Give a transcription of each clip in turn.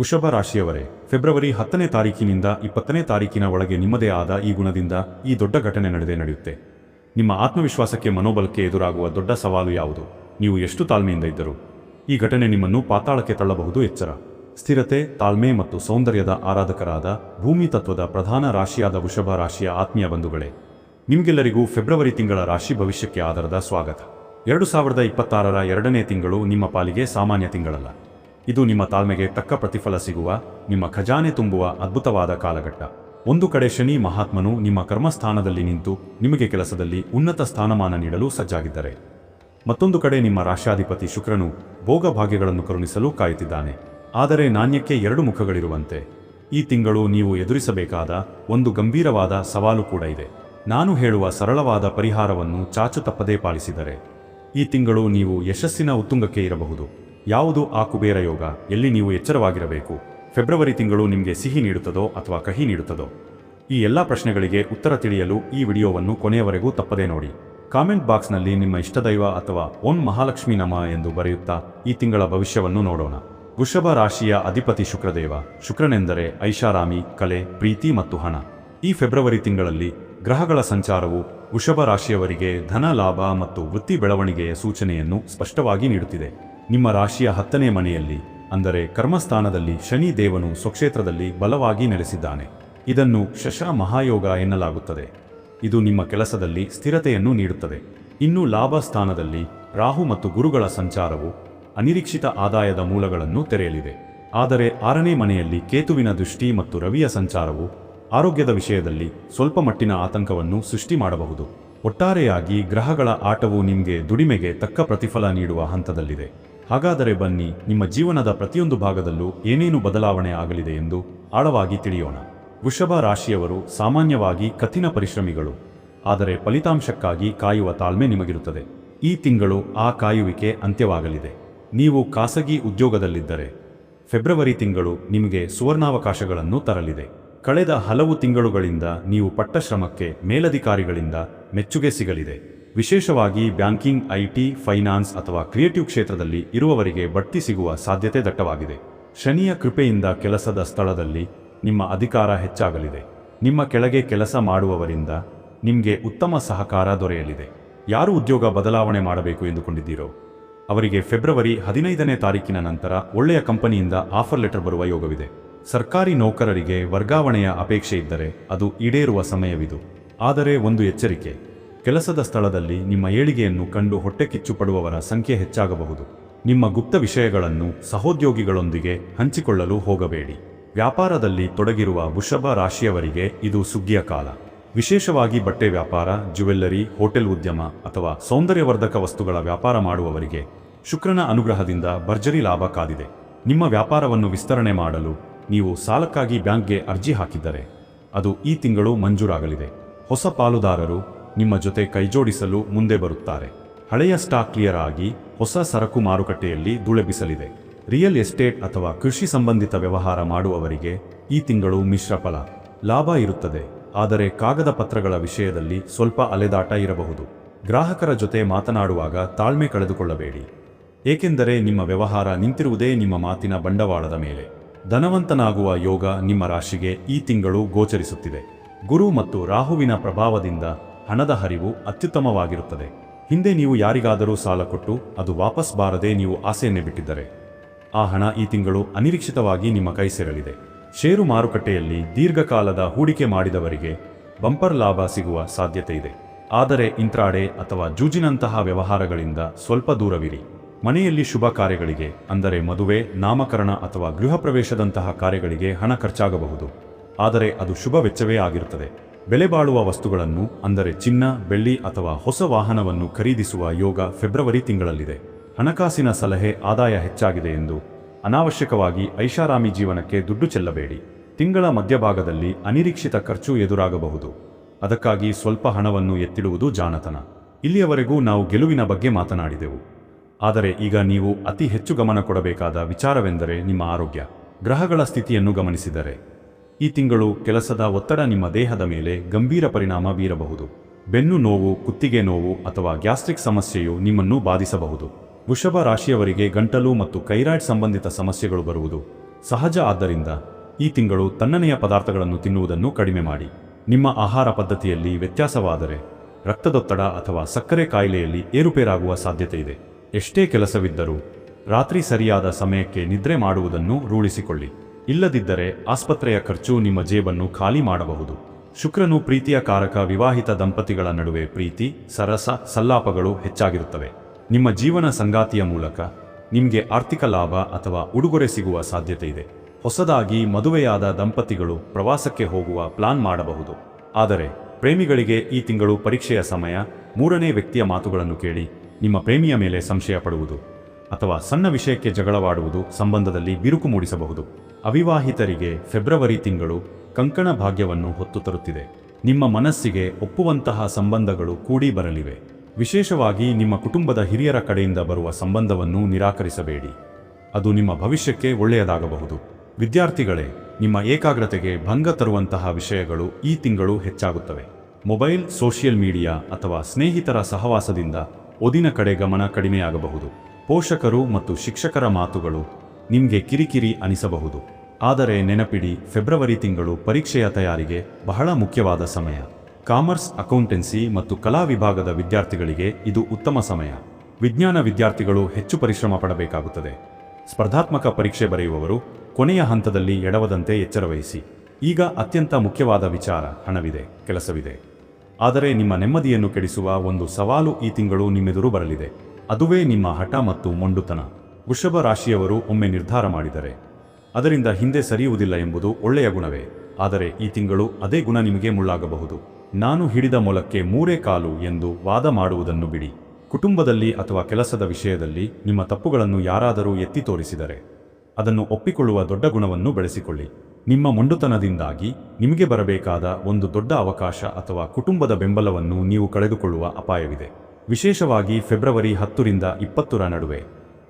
ವೃಷಭ ರಾಶಿಯವರೇ, ಫೆಬ್ರವರಿ ಹತ್ತನೇ ತಾರೀಕಿನಿಂದ ಇಪ್ಪತ್ತನೇ ತಾರೀಕಿನ ಒಳಗೆ ನಿಮ್ಮದೇ ಆದ ಈ ಗುಣದಿಂದ ಈ ದೊಡ್ಡ ಘಟನೆ ನಡೆದೇ ನಡೆಯುತ್ತೆ. ನಿಮ್ಮ ಆತ್ಮವಿಶ್ವಾಸಕ್ಕೆ ಮನೋಬಲಕ್ಕೆ ಎದುರಾಗುವ ದೊಡ್ಡ ಸವಾಲು ಯಾವುದು? ನೀವು ಎಷ್ಟು ತಾಳ್ಮೆಯಿಂದ ಇದ್ದರು? ಈ ಘಟನೆ ನಿಮ್ಮನ್ನು ಪಾತಾಳಕ್ಕೆ ತಳ್ಳಬಹುದು ಎಚ್ಚರ. ಸ್ಥಿರತೆ, ತಾಳ್ಮೆ ಮತ್ತು ಸೌಂದರ್ಯದ ಆರಾಧಕರಾದ ಭೂಮಿ ತತ್ವದ ಪ್ರಧಾನ ರಾಶಿಯಾದ ವೃಷಭ ರಾಶಿಯ ಆತ್ಮೀಯ ಬಂಧುಗಳೇ, ನಿಮಗೆಲ್ಲರಿಗೂ ಫೆಬ್ರವರಿ ತಿಂಗಳ ರಾಶಿ ಭವಿಷ್ಯಕ್ಕೆ ಆಧಾರದ ಸ್ವಾಗತ. ಎರಡು ಸಾವಿರದ ಇಪ್ಪತ್ತಾರರ ಎರಡನೇ ತಿಂಗಳು ನಿಮ್ಮ ಪಾಲಿಗೆ ಸಾಮಾನ್ಯ ತಿಂಗಳಲ್ಲ. ಇದು ನಿಮ್ಮ ತಾಳ್ಮೆಗೆ ತಕ್ಕ ಪ್ರತಿಫಲ ಸಿಗುವ, ನಿಮ್ಮ ಖಜಾನೆ ತುಂಬುವ ಅದ್ಭುತವಾದ ಕಾಲಘಟ್ಟ. ಒಂದು ಕಡೆ ಶನಿ ಮಹಾತ್ಮನು ನಿಮ್ಮ ಕರ್ಮಸ್ಥಾನದಲ್ಲಿ ನಿಂತು ನಿಮಗೆ ಕೆಲಸದಲ್ಲಿ ಉನ್ನತ ಸ್ಥಾನಮಾನ ನೀಡಲು ಸಜ್ಜಾಗಿದ್ದರೆ. ಮತ್ತೊಂದು ಕಡೆ ನಿಮ್ಮ ರಾಷ್ಟ್ರಾಧಿಪತಿ ಶುಕ್ರನು ಭೋಗಭಾಗ್ಯಗಳನ್ನು ಕರುಣಿಸಲು ಕಾಯುತ್ತಿದ್ದಾನೆ. ಆದರೆ ನಾಣ್ಯಕ್ಕೆ ಎರಡು ಮುಖಗಳಿರುವಂತೆ. ಈ ತಿಂಗಳು ನೀವು ಎದುರಿಸಬೇಕಾದ ಒಂದು ಗಂಭೀರವಾದ ಸವಾಲು ಕೂಡ ಇದೆ. ನಾನು ಹೇಳುವ ಸರಳವಾದ ಪರಿಹಾರವನ್ನು ಚಾಚು ತಪ್ಪದೇ ಪಾಲಿಸಿದರೆ. ಈ ತಿಂಗಳು ನೀವು ಯಶಸ್ಸಿನ ಉತ್ತುಂಗಕ್ಕೆ ಇರಬಹುದು. ಯಾವುದು ಆ ಕುಬೇರ ಯೋಗ? ಎಲ್ಲಿ ನೀವು ಎಚ್ಚರವಾಗಿರಬೇಕು? ಫೆಬ್ರವರಿ ತಿಂಗಳು ನಿಮಗೆ ಸಿಹಿ ನೀಡುತ್ತದೋ ಅಥವಾ ಕಹಿ ನೀಡುತ್ತದೋ? ಈ ಎಲ್ಲ ಪ್ರಶ್ನೆಗಳಿಗೆ ಉತ್ತರ ತಿಳಿಯಲು ಈ ವಿಡಿಯೋವನ್ನು ಕೊನೆಯವರೆಗೂ ತಪ್ಪದೇ ನೋಡಿ. ಕಾಮೆಂಟ್ ಬಾಕ್ಸ್ನಲ್ಲಿ ನಿಮ್ಮ ಇಷ್ಟದೈವ ಅಥವಾ ಓಂ ಮಹಾಲಕ್ಷ್ಮಿ ನಮ ಎಂದು ಬರೆಯುತ್ತಾ ಈ ತಿಂಗಳ ಭವಿಷ್ಯವನ್ನು ನೋಡೋಣ. ವೃಷಭ ರಾಶಿಯ ಅಧಿಪತಿ ಶುಕ್ರದೇವ. ಶುಕ್ರನೆಂದರೆ ಐಷಾರಾಮಿ, ಕಲೆ, ಪ್ರೀತಿ ಮತ್ತು ಹಣ. ಈ ಫೆಬ್ರವರಿ ತಿಂಗಳಲ್ಲಿ ಗ್ರಹಗಳ ಸಂಚಾರವು ವೃಷಭ ರಾಶಿಯವರಿಗೆ ಧನ ಲಾಭ ಮತ್ತು ವೃತ್ತಿ ಬೆಳವಣಿಗೆಯ ಸೂಚನೆಯನ್ನು ಸ್ಪಷ್ಟವಾಗಿ ನೀಡುತ್ತಿದೆ. ನಿಮ್ಮ ರಾಶಿಯ ಹತ್ತನೇ ಮನೆಯಲ್ಲಿ, ಅಂದರೆ ಕರ್ಮಸ್ಥಾನದಲ್ಲಿ ಶನಿ ದೇವನು ಸ್ವಕ್ಷೇತ್ರದಲ್ಲಿ ಬಲವಾಗಿ ನೆಲೆಸಿದ್ದಾನೆ. ಇದನ್ನು ಶಶ ಮಹಾಯೋಗ ಎನ್ನಲಾಗುತ್ತದೆ. ಇದು ನಿಮ್ಮ ಕೆಲಸದಲ್ಲಿ ಸ್ಥಿರತೆಯನ್ನು ನೀಡುತ್ತದೆ. ಇನ್ನು ಲಾಭ ಸ್ಥಾನದಲ್ಲಿ ರಾಹು ಮತ್ತು ಗುರುಗಳ ಸಂಚಾರವು ಅನಿರೀಕ್ಷಿತ ಆದಾಯದ ಮೂಲಗಳನ್ನು ತೆರೆಯಲಿದೆ. ಆದರೆ ಆರನೇ ಮನೆಯಲ್ಲಿ ಕೇತುವಿನ ದೃಷ್ಟಿ ಮತ್ತು ರವಿಯ ಸಂಚಾರವು ಆರೋಗ್ಯದ ವಿಷಯದಲ್ಲಿ ಸ್ವಲ್ಪ ಮಟ್ಟಿನ ಆತಂಕವನ್ನು ಸೃಷ್ಟಿ ಮಾಡಬಹುದು. ಒಟ್ಟಾರೆಯಾಗಿ ಗ್ರಹಗಳ ಆಟವು ನಿಮಗೆ ದುಡಿಮೆಗೆ ತಕ್ಕ ಪ್ರತಿಫಲ ನೀಡುವ ಹಂತದಲ್ಲಿದೆ. ಹಾಗಾದರೆ ಬನ್ನಿ, ನಿಮ್ಮ ಜೀವನದ ಪ್ರತಿಯೊಂದು ಭಾಗದಲ್ಲೂ ಏನೇನು ಬದಲಾವಣೆ ಆಗಲಿದೆ ಎಂದು ಆಳವಾಗಿ ತಿಳಿಯೋಣ. ವೃಷಭ ರಾಶಿಯವರು ಸಾಮಾನ್ಯವಾಗಿ ಕಠಿಣ ಪರಿಶ್ರಮಿಗಳು, ಆದರೆ ಫಲಿತಾಂಶಕ್ಕಾಗಿ ಕಾಯುವ ತಾಳ್ಮೆ ನಿಮಗಿರುತ್ತದೆ. ಈ ತಿಂಗಳು ಆ ಕಾಯುವಿಕೆ ಅಂತ್ಯವಾಗಲಿದೆ. ನೀವು ಖಾಸಗಿ ಉದ್ಯೋಗದಲ್ಲಿದ್ದರೆ, ಫೆಬ್ರವರಿ ತಿಂಗಳು ನಿಮಗೆ ಸುವರ್ಣಾವಕಾಶಗಳನ್ನು ತರಲಿದೆ. ಕಳೆದ ಹಲವು ತಿಂಗಳುಗಳಿಂದ ನೀವು ಪಟ್ಟ ಶ್ರಮಕ್ಕೆ ಮೇಲಧಿಕಾರಿಗಳಿಂದ ಮೆಚ್ಚುಗೆ ಸಿಗಲಿದೆ. ವಿಶೇಷವಾಗಿ ಬ್ಯಾಂಕಿಂಗ್ ಐಟಿ ಫೈನಾನ್ಸ್ ಅಥವಾ ಕ್ರಿಯೇಟಿವ್ ಕ್ಷೇತ್ರದಲ್ಲಿ ಇರುವವರಿಗೆ ಬಡ್ತಿ ಸಿಗುವ ಸಾಧ್ಯತೆ ದಟ್ಟವಾಗಿದೆ. ಶನಿಯ ಕೃಪೆಯಿಂದ ಕೆಲಸದ ಸ್ಥಳದಲ್ಲಿ ನಿಮ್ಮ ಅಧಿಕಾರ ಹೆಚ್ಚಾಗಲಿದೆ. ನಿಮ್ಮ ಕೆಳಗೆ ಕೆಲಸ ಮಾಡುವವರಿಂದ ನಿಮಗೆ ಉತ್ತಮ ಸಹಕಾರ ದೊರೆಯಲಿದೆ. ಯಾರು ಉದ್ಯೋಗ ಬದಲಾವಣೆ ಮಾಡಬೇಕು ಎಂದುಕೊಂಡಿದ್ದೀರೋ? ಅವರಿಗೆ ಫೆಬ್ರವರಿ ಹದಿನೈದನೇ ತಾರೀಕಿನ ನಂತರ ಒಳ್ಳೆಯ ಕಂಪನಿಯಿಂದ ಆಫರ್ ಲೆಟರ್ ಬರುವ ಯೋಗವಿದೆ. ಸರ್ಕಾರಿ ನೌಕರರಿಗೆ ವರ್ಗಾವಣೆಯ ಅಪೇಕ್ಷೆ ಇದ್ದರೆ ಅದು ಈಡೇರುವ ಸಮಯವಿದು. ಆದರೆ ಒಂದು ಎಚ್ಚರಿಕೆ ಕೆಲಸದ ಸ್ಥಳದಲ್ಲಿ ನಿಮ್ಮ ಏಳಿಗೆಯನ್ನು ಕಂಡು ಹೊಟ್ಟೆ ಕಿಚ್ಚು ಪಡುವವರ ಸಂಖ್ಯೆ ಹೆಚ್ಚಾಗಬಹುದು. ನಿಮ್ಮ ಗುಪ್ತ ವಿಷಯಗಳನ್ನು ಸಹೋದ್ಯೋಗಿಗಳೊಂದಿಗೆ ಹಂಚಿಕೊಳ್ಳಲು ಹೋಗಬೇಡಿ. ವ್ಯಾಪಾರದಲ್ಲಿ ತೊಡಗಿರುವ ವೃಷಭ ರಾಶಿಯವರಿಗೆ ಇದು ಸುಗ್ಗಿಯ ಕಾಲ. ವಿಶೇಷವಾಗಿ ಬಟ್ಟೆ ವ್ಯಾಪಾರ, ಜ್ಯುವೆಲ್ಲರಿ, ಹೋಟೆಲ್ ಉದ್ಯಮ ಅಥವಾ ಸೌಂದರ್ಯವರ್ಧಕ ವಸ್ತುಗಳ ವ್ಯಾಪಾರ ಮಾಡುವವರಿಗೆ ಶುಕ್ರನ ಅನುಗ್ರಹದಿಂದ ಭರ್ಜರಿ ಲಾಭ ಕಾದಿದೆ. ನಿಮ್ಮ ವ್ಯಾಪಾರವನ್ನು ವಿಸ್ತರಣೆ ಮಾಡಲು ನೀವು ಸಾಲಕ್ಕಾಗಿ ಬ್ಯಾಂಕ್ಗೆ ಅರ್ಜಿ ಹಾಕಿದ್ದರೆ ಅದು ಈ ತಿಂಗಳು ಮಂಜೂರಾಗಲಿದೆ. ಹೊಸ ಪಾಲುದಾರರು ನಿಮ್ಮ ಜೊತೆ ಕೈಜೋಡಿಸಲು ಮುಂದೆ ಬರುತ್ತಾರೆ. ಹಳೆಯ ಸ್ಟಾಕ್ ಕ್ಲಿಯರ್ ಆಗಿ ಹೊಸ ಸರಕು ಮಾರುಕಟ್ಟೆಯಲ್ಲಿ ದುಳೆಬಿಸಲಿದೆ ರಿಯಲ್ ಎಸ್ಟೇಟ್ ಅಥವಾ ಕೃಷಿ ಸಂಬಂಧಿತ ವ್ಯವಹಾರ ಮಾಡುವವರಿಗೆ ಈ ತಿಂಗಳು ಮಿಶ್ರ ಫಲ, ಲಾಭ ಇರುತ್ತದೆ. ಆದರೆ ಕಾಗದ ಪತ್ರಗಳ ವಿಷಯದಲ್ಲಿ ಸ್ವಲ್ಪ ಅಲೆದಾಟ ಇರಬಹುದು. ಗ್ರಾಹಕರ ಜೊತೆ ಮಾತನಾಡುವಾಗ ತಾಳ್ಮೆ ಕಳೆದುಕೊಳ್ಳಬೇಡಿ. ಏಕೆಂದರೆ ನಿಮ್ಮ ವ್ಯವಹಾರ ನಿಂತಿರುವುದೇ ನಿಮ್ಮ ಮಾತಿನ ಬಂಡವಾಳದ ಮೇಲೆ. ಧನವಂತನಾಗುವ ಯೋಗ ನಿಮ್ಮ ರಾಶಿಗೆ ಈ ತಿಂಗಳು ಗೋಚರಿಸುತ್ತಿದೆ. ಗುರು ಮತ್ತು ರಾಹುವಿನ ಪ್ರಭಾವದಿಂದ ಹಣದ ಹರಿವು ಅತ್ಯುತ್ತಮವಾಗಿರುತ್ತದೆ. ಹಿಂದೆ ನೀವು ಯಾರಿಗಾದರೂ ಸಾಲ ಕೊಟ್ಟು ಅದು ವಾಪಸ್ ಬಾರದೆ ನೀವು ಆಸೆಯನ್ನೇ ಬಿಟ್ಟಿದ್ದರೆ. ಆ ಹಣ ಈ ತಿಂಗಳು ಅನಿರೀಕ್ಷಿತವಾಗಿ ನಿಮ್ಮ ಕೈ ಸೇರಲಿದೆ. ಷೇರು ಮಾರುಕಟ್ಟೆಯಲ್ಲಿ ದೀರ್ಘಕಾಲದ ಹೂಡಿಕೆ ಮಾಡಿದವರಿಗೆ ಬಂಪರ್ ಲಾಭ ಸಿಗುವ ಸಾಧ್ಯತೆ ಇದೆ. ಆದರೆ ಇಂತ್ರಾಡೆ ಅಥವಾ ಜೂಜಿನಂತಹ ವ್ಯವಹಾರಗಳಿಂದ ಸ್ವಲ್ಪ ದೂರವಿರಿ. ಮನೆಯಲ್ಲಿ ಶುಭ ಕಾರ್ಯಗಳಿಗೆ, ಅಂದರೆ ಮದುವೆ, ನಾಮಕರಣ ಅಥವಾ ಗೃಹ ಪ್ರವೇಶದಂತಹ ಕಾರ್ಯಗಳಿಗೆ ಹಣ ಖರ್ಚಾಗಬಹುದು. ಆದರೆ ಅದು ಶುಭ ವೆಚ್ಚವೇ ಆಗಿರುತ್ತದೆ. ಬೆಲೆ ಬಾಳುವ ವಸ್ತುಗಳನ್ನು, ಅಂದರೆ ಚಿನ್ನ, ಬೆಳ್ಳಿ ಅಥವಾ ಹೊಸ ವಾಹನವನ್ನು ಖರೀದಿಸುವ ಯೋಗ ಫೆಬ್ರವರಿ ತಿಂಗಳಲ್ಲಿದೆ. ಹಣಕಾಸಿನ ಸಲಹೆ ಆದಾಯ ಹೆಚ್ಚಾಗಿದೆ ಎಂದು ಅನಾವಶ್ಯಕವಾಗಿ ಐಷಾರಾಮಿ ಜೀವನಕ್ಕೆ ದುಡ್ಡು ಚೆಲ್ಲಬೇಡಿ. ತಿಂಗಳ ಮಧ್ಯಭಾಗದಲ್ಲಿ ಅನಿರೀಕ್ಷಿತ ಖರ್ಚು ಎದುರಾಗಬಹುದು. ಅದಕ್ಕಾಗಿ ಸ್ವಲ್ಪ ಹಣವನ್ನು ಎತ್ತಿಡುವುದು ಜಾಣತನ. ಇಲ್ಲಿಯವರೆಗೂ ನಾವು ಗೆಲುವಿನ ಬಗ್ಗೆ ಮಾತನಾಡಿದೆವು. ಆದರೆ ಈಗ ನೀವು ಅತಿ ಹೆಚ್ಚು ಗಮನ ಕೊಡಬೇಕಾದ ವಿಚಾರವೆಂದರೆ ನಿಮ್ಮ ಆರೋಗ್ಯ. ಗ್ರಹಗಳ ಸ್ಥಿತಿಯನ್ನು ಗಮನಿಸಿದರೆ. ಈ ತಿಂಗಳು ಕೆಲಸದ ಒತ್ತಡ ನಿಮ್ಮ ದೇಹದ ಮೇಲೆ ಗಂಭೀರ ಪರಿಣಾಮ ಬೀರಬಹುದು. ಬೆನ್ನು ನೋವು, ಕುತ್ತಿಗೆ ನೋವು ಅಥವಾ ಗ್ಯಾಸ್ಟ್ರಿಕ್ ಸಮಸ್ಯೆಯು ನಿಮ್ಮನ್ನು ಬಾಧಿಸಬಹುದು. ವೃಷಭ ರಾಶಿಯವರಿಗೆ ಗಂಟಲು ಮತ್ತು ಕೈರಾಯ್ಡ್ ಸಂಬಂಧಿತ ಸಮಸ್ಯೆಗಳು ಬರುವುದು ಸಹಜ. ಆದ್ದರಿಂದ ಈ ತಿಂಗಳು ತಣ್ಣನೆಯ ಪದಾರ್ಥಗಳನ್ನು ತಿನ್ನುವುದನ್ನು ಕಡಿಮೆ ಮಾಡಿ. ನಿಮ್ಮ ಆಹಾರ ಪದ್ಧತಿಯಲ್ಲಿ ವ್ಯತ್ಯಾಸವಾದರೆ ರಕ್ತದೊತ್ತಡ ಅಥವಾ ಸಕ್ಕರೆ ಕಾಯಿಲೆಯಲ್ಲಿ ಏರುಪೇರಾಗುವ ಸಾಧ್ಯತೆ ಇದೆ. ಎಷ್ಟೇ ಕೆಲಸವಿದ್ದರೂ ರಾತ್ರಿ ಸರಿಯಾದ ಸಮಯಕ್ಕೆ ನಿದ್ರೆ ಮಾಡುವುದನ್ನು ರೂಢಿಸಿಕೊಳ್ಳಿ. ಇಲ್ಲದಿದ್ದರೆ ಆಸ್ಪತ್ರೆಯ ಖರ್ಚು ನಿಮ್ಮ ಜೇಬನ್ನು ಖಾಲಿ ಮಾಡಬಹುದು. ಶುಕ್ರನು ಪ್ರೀತಿಯ ಕಾರಕ ವಿವಾಹಿತ ದಂಪತಿಗಳ ನಡುವೆ ಪ್ರೀತಿ, ಸರಸ, ಸಲ್ಲಾಪಗಳು ಹೆಚ್ಚಾಗಿರುತ್ತವೆ. ನಿಮ್ಮ ಜೀವನ ಸಂಗಾತಿಯ ಮೂಲಕ ನಿಮಗೆ ಆರ್ಥಿಕ ಲಾಭ ಅಥವಾ ಉಡುಗೊರೆ ಸಿಗುವ ಸಾಧ್ಯತೆ ಇದೆ. ಹೊಸದಾಗಿ ಮದುವೆಯಾದ ದಂಪತಿಗಳು ಪ್ರವಾಸಕ್ಕೆ ಹೋಗುವ ಪ್ಲಾನ್ ಮಾಡಬಹುದು. ಆದರೆ ಪ್ರೇಮಿಗಳಿಗೆ ಈ ತಿಂಗಳು ಪರೀಕ್ಷೆಯ ಸಮಯ, ಮೂರನೇ ವ್ಯಕ್ತಿಯ ಮಾತುಗಳನ್ನು ಕೇಳಿ ನಿಮ್ಮ ಪ್ರೇಮಿಯ ಮೇಲೆ ಸಂಶಯ ಪಡುವುದು ಅಥವಾ ಸಣ್ಣ ವಿಷಯಕ್ಕೆ ಜಗಳವಾಡುವುದು ಸಂಬಂಧದಲ್ಲಿ ಬಿರುಕು ಮೂಡಿಸಬಹುದು. ಅವಿವಾಹಿತರಿಗೆ ಫೆಬ್ರವರಿ ತಿಂಗಳು ಕಂಕಣ ಭಾಗ್ಯವನ್ನು ಹೊತ್ತು ತರುತ್ತಿದೆ. ನಿಮ್ಮ ಮನಸ್ಸಿಗೆ ಒಪ್ಪುವಂತಹ ಸಂಬಂಧಗಳು ಕೂಡಿ ಬರಲಿವೆ. ವಿಶೇಷವಾಗಿ ನಿಮ್ಮ ಕುಟುಂಬದ ಹಿರಿಯರ ಕಡೆಯಿಂದ ಬರುವ ಸಂಬಂಧವನ್ನು ನಿರಾಕರಿಸಬೇಡಿ. ಅದು ನಿಮ್ಮ ಭವಿಷ್ಯಕ್ಕೆ ಒಳ್ಳೆಯದಾಗಬಹುದು. ವಿದ್ಯಾರ್ಥಿಗಳೇ, ನಿಮ್ಮ ಏಕಾಗ್ರತೆಗೆ ಭಂಗ ತರುವಂತಹ ವಿಷಯಗಳು ಈ ತಿಂಗಳು ಹೆಚ್ಚಾಗುತ್ತವೆ. ಮೊಬೈಲ್, ಸೋಷಿಯಲ್ ಮೀಡಿಯಾ ಅಥವಾ ಸ್ನೇಹಿತರ ಸಹವಾಸದಿಂದ ಓದಿನ ಕಡೆ ಗಮನ ಕಡಿಮೆಯಾಗಬಹುದು. ಪೋಷಕರು ಮತ್ತು ಶಿಕ್ಷಕರ ಮಾತುಗಳು ನಿಮಗೆ ಕಿರಿಕಿರಿ ಅನಿಸಬಹುದು. ಆದರೆ ನೆನಪಿಡಿ, ಫೆಬ್ರವರಿ ತಿಂಗಳು ಪರೀಕ್ಷೆಯ ತಯಾರಿಗೆ ಬಹಳ ಮುಖ್ಯವಾದ ಸಮಯ. ಕಾಮರ್ಸ್, ಅಕೌಂಟೆನ್ಸಿ ಮತ್ತು ಕಲಾ ವಿಭಾಗದ ವಿದ್ಯಾರ್ಥಿಗಳಿಗೆ ಇದು ಉತ್ತಮ ಸಮಯ. ವಿಜ್ಞಾನ ವಿದ್ಯಾರ್ಥಿಗಳು ಹೆಚ್ಚು ಪರಿಶ್ರಮ ಪಡಬೇಕಾಗುತ್ತದೆ. ಸ್ಪರ್ಧಾತ್ಮಕ ಪರೀಕ್ಷೆ ಬರೆಯುವವರು ಕೊನೆಯ ಹಂತದಲ್ಲಿ ಎಡವದಂತೆ ಎಚ್ಚರವಹಿಸಿ. ಈಗ ಅತ್ಯಂತ ಮುಖ್ಯವಾದ ವಿಚಾರ ಹಣವಿದೆ, ಕೆಲಸವಿದೆ. ಆದರೆ ನಿಮ್ಮ ನೆಮ್ಮದಿಯನ್ನು ಕೆಡಿಸುವ ಒಂದು ಸವಾಲು ಈ ತಿಂಗಳು ನಿಮ್ಮೆದುರು ಬರಲಿದೆ. ಅದುವೇ ನಿಮ್ಮ ಹಠ ಮತ್ತು ಮೊಂಡುತನ. ವೃಷಭ ರಾಶಿಯವರು ಒಮ್ಮೆ ನಿರ್ಧಾರ ಮಾಡಿದರೆ, ಅದರಿಂದ ಹಿಂದೆ ಸರಿಯುವುದಿಲ್ಲ ಎಂಬುದು ಒಳ್ಳೆಯ ಗುಣವೇ. ಆದರೆ ಈ ತಿಂಗಳು ಅದೇ ಗುಣ ನಿಮಗೆ ಮುಳ್ಳಾಗಬಹುದು. ನಾನು ಹಿಡಿದ ಮೊಲಕ್ಕೆ ಮೂರೇ ಕಾಲು ಎಂದು ವಾದ ಮಾಡುವುದನ್ನು ಬಿಡಿ. ಕುಟುಂಬದಲ್ಲಿ ಅಥವಾ ಕೆಲಸದ ವಿಷಯದಲ್ಲಿ ನಿಮ್ಮ ತಪ್ಪುಗಳನ್ನು ಯಾರಾದರೂ ಎತ್ತಿ ತೋರಿಸಿದರೆ, ಅದನ್ನು ಒಪ್ಪಿಕೊಳ್ಳುವ ದೊಡ್ಡ ಗುಣವನ್ನು ಬೆಳೆಸಿಕೊಳ್ಳಿ. ನಿಮ್ಮ ಮೊಂಡುತನದಿಂದಾಗಿ ನಿಮಗೆ ಬರಬೇಕಾದ ಒಂದು ದೊಡ್ಡ ಅವಕಾಶ ಅಥವಾ ಕುಟುಂಬದ ಬೆಂಬಲವನ್ನು ನೀವು ಕಳೆದುಕೊಳ್ಳುವ ಅಪಾಯವಿದೆ. ವಿಶೇಷವಾಗಿ ಫೆಬ್ರವರಿ ಹತ್ತರಿಂದ ಇಪ್ಪತ್ತರ ನಡುವೆ.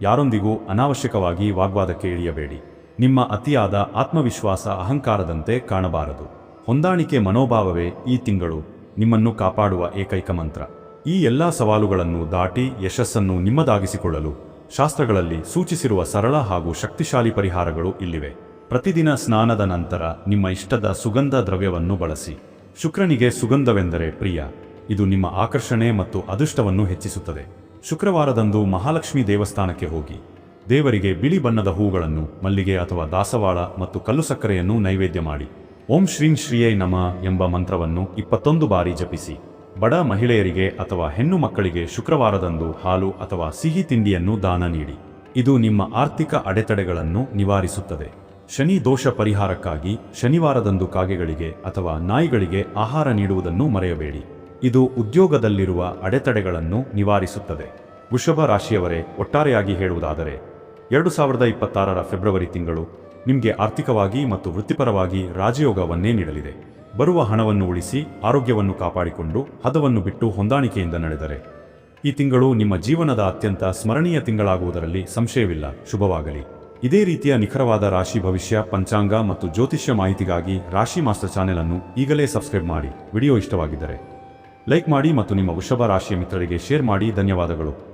ಯಾರೊಂದಿಗೂ ಅನಾವಶ್ಯಕವಾಗಿ ವಾಗ್ವಾದಕ್ಕೆ ಇಳಿಯಬೇಡಿ. ನಿಮ್ಮ ಅತಿಯಾದ ಆತ್ಮವಿಶ್ವಾಸ ಅಹಂಕಾರದಂತೆ ಕಾಣಬಾರದು. ಹೊಂದಾಣಿಕೆ ಮನೋಭಾವವೇ ಈ ತಿಂಗಳು ನಿಮ್ಮನ್ನು ಕಾಪಾಡುವ ಏಕೈಕ ಮಂತ್ರ. ಈ ಎಲ್ಲ ಸವಾಲುಗಳನ್ನು ದಾಟಿ ಯಶಸ್ಸನ್ನು ನಿಮ್ಮದಾಗಿಸಿಕೊಳ್ಳಲು ಶಾಸ್ತ್ರಗಳಲ್ಲಿ ಸೂಚಿಸಿರುವ ಸರಳ ಹಾಗೂ ಶಕ್ತಿಶಾಲಿ ಪರಿಹಾರಗಳು ಇಲ್ಲಿವೆ. ಪ್ರತಿದಿನ ಸ್ನಾನದ ನಂತರ ನಿಮ್ಮ ಇಷ್ಟದ ಸುಗಂಧ ದ್ರವ್ಯವನ್ನು ಬಳಸಿ. ಶುಕ್ರನಿಗೆ ಸುಗಂಧವೆಂದರೆ ಪ್ರಿಯ. ಇದು ನಿಮ್ಮ ಆಕರ್ಷಣೆ ಮತ್ತು ಅದೃಷ್ಟವನ್ನು ಹೆಚ್ಚಿಸುತ್ತದೆ. ಶುಕ್ರವಾರದಂದು ಮಹಾಲಕ್ಷ್ಮಿ ದೇವಸ್ಥಾನಕ್ಕೆ ಹೋಗಿ, ದೇವರಿಗೆ ಬಿಳಿ ಬಣ್ಣದ ಹೂಗಳನ್ನು, ಮಲ್ಲಿಗೆ ಅಥವಾ ದಾಸವಾಳ ಮತ್ತು ಕಲ್ಲು ಸಕ್ಕರೆಯನ್ನು ನೈವೇದ್ಯ ಮಾಡಿ. ಓಂ ಶ್ರೀಂ ಶ್ರೀಯೇ ನಮ ಎಂಬ ಮಂತ್ರವನ್ನು ಇಪ್ಪತ್ತೊಂದು ಬಾರಿ ಜಪಿಸಿ. ಬಡ ಮಹಿಳೆಯರಿಗೆ ಅಥವಾ ಹೆಣ್ಣು ಮಕ್ಕಳಿಗೆ ಶುಕ್ರವಾರದಂದು ಹಾಲು ಅಥವಾ ಸಿಹಿ ತಿಂಡಿಯನ್ನು ದಾನ ನೀಡಿ. ಇದು ನಿಮ್ಮ ಆರ್ಥಿಕ ಅಡೆತಡೆಗಳನ್ನು ನಿವಾರಿಸುತ್ತದೆ. ಶನಿ ದೋಷ ಪರಿಹಾರಕ್ಕಾಗಿ ಶನಿವಾರದಂದು ಕಾಗೆಗಳಿಗೆ ಅಥವಾ ನಾಯಿಗಳಿಗೆ ಆಹಾರ ನೀಡುವುದನ್ನು ಮರೆಯಬೇಡಿ. ಇದು ಉದ್ಯೋಗದಲ್ಲಿರುವ ಅಡೆತಡೆಗಳನ್ನು ನಿವಾರಿಸುತ್ತದೆ. ವೃಷಭ ರಾಶಿಯವರೇ, ಒಟ್ಟಾರೆಯಾಗಿ ಹೇಳುವುದಾದರೆ, ಎರಡು ಸಾವಿರದ ಇಪ್ಪತ್ತಾರರ ಫೆಬ್ರವರಿ ತಿಂಗಳು ನಿಮಗೆ ಆರ್ಥಿಕವಾಗಿ ಮತ್ತು ವೃತ್ತಿಪರವಾಗಿ ರಾಜಯೋಗವನ್ನೇ ನೀಡಲಿದೆ. ಬರುವ ಹಣವನ್ನು ಉಳಿಸಿ, ಆರೋಗ್ಯವನ್ನು ಕಾಪಾಡಿಕೊಂಡು, ಹದವನ್ನು ಬಿಟ್ಟು ಹೊಂದಾಣಿಕೆಯಿಂದ ನಡೆದರೆ. ಈ ತಿಂಗಳು ನಿಮ್ಮ ಜೀವನದ ಅತ್ಯಂತ ಸ್ಮರಣೀಯ ತಿಂಗಳಾಗುವುದರಲ್ಲಿ ಸಂಶಯವಿಲ್ಲ, ಶುಭವಾಗಲಿ. ಇದೇ ರೀತಿಯ ನಿಖರವಾದ ರಾಶಿ ಭವಿಷ್ಯ, ಪಂಚಾಂಗ ಮತ್ತು ಜ್ಯೋತಿಷ್ಯ ಮಾಹಿತಿಗಾಗಿ ರಾಶಿ ಮಾಸ್ಟರ್ ಚಾನೆಲ್ ಅನ್ನು ಈಗಲೇ ಸಬ್ಸ್ಕ್ರೈಬ್ ಮಾಡಿ. ವಿಡಿಯೋ ಇಷ್ಟವಾಗಿದ್ದರೆ ಲೈಕ್ ಮಾಡಿ ಮತ್ತು ನಿಮ್ಮ ವೃಷಭ ರಾಶಿಯ ಮಿತ್ರರಿಗೆ ಶೇರ್ ಮಾಡಿ. ಧನ್ಯವಾದಗಳು.